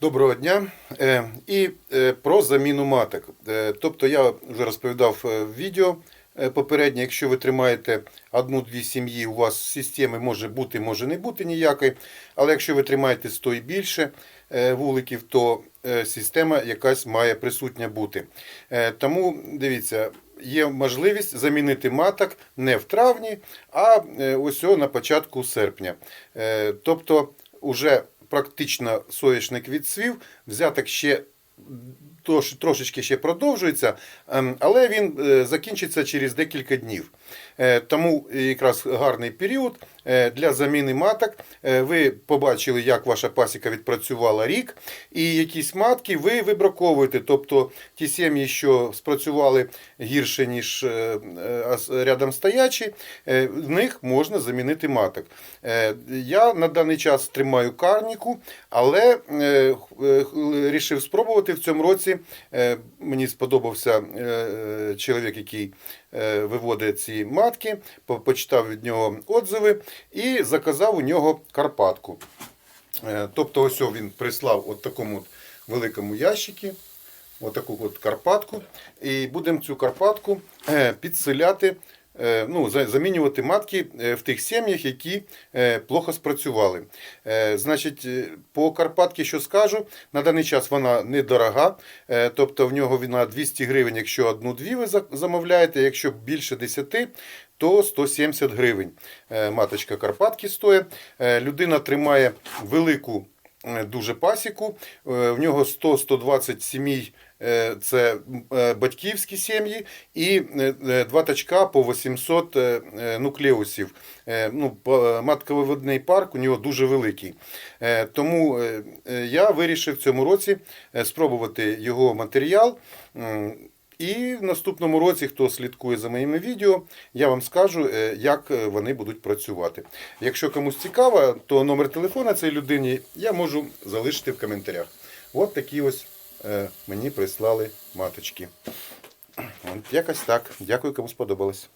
Доброго дня. Е, І е, про заміну маток. Е, Тобто я вже розповідав в відео попереднє, якщо ви тримаєте одну-дві сім'ї, у вас системи може бути, може не бути ніякої. Але якщо ви тримаєте 100 і більше вуликів, то система якась має присутня бути. Тому дивіться. Є можливість замінити маток не в травні, а ось на початку серпня. Тобто, уже практично соняшник відсвів, взяток ще трошечки ще продовжується, ем, але він е, закінчиться через декілька днів. Е, Тому якраз гарний період е, для заміни маток. Ви побачили, як ваша пасіка відпрацювала рік, і якісь матки ви вибраковуєте. Тобто ті сім'ї, що спрацювали гірше, ніж рядом стоячі, в них можна замінити маток. Я на даний час тримаю карніку, але рішив спробувати в цьому році. Е, Мені сподобався е, е, чоловік, який виводить ці матки, почитав від нього отзиви і заказав у нього Карпатку. Тобто, ось він прислав от такому от великому ящикі, отаку от Карпатку. І будемо цю Карпатку підселяти, ну, замінювати матки е, в тих сім'ях, які е, плохо спрацювали. Е, Значить, е, по Карпатці, що скажу, на даний час вона недорога, е, тобто в нього вона 200 гривень, якщо одну-дві ви за- замовляєте, якщо більше 10, то 170 гривень. Е, Маточка Карпатки стоїть. Е, Людина тримає велику е, дуже пасіку. Е, В нього 100-120 сімей. е, Це е, батьківські сім'ї і е, е, два тачка по 800 е, е, нуклеусів. Е, Ну, матковиводний парк у нього дуже великий. Е, Тому е, е, я вирішив в цьому році е, спробувати його матеріал. І в наступному році, хто слідкує за моїми відео, я вам скажу, е, як е, вони будуть працювати. Якщо комусь цікаво, то номер телефона цієї людини я можу залишити в коментарях. От такі ось е, мені прислали маточки. От якось так. Дякую, кому сподобалось.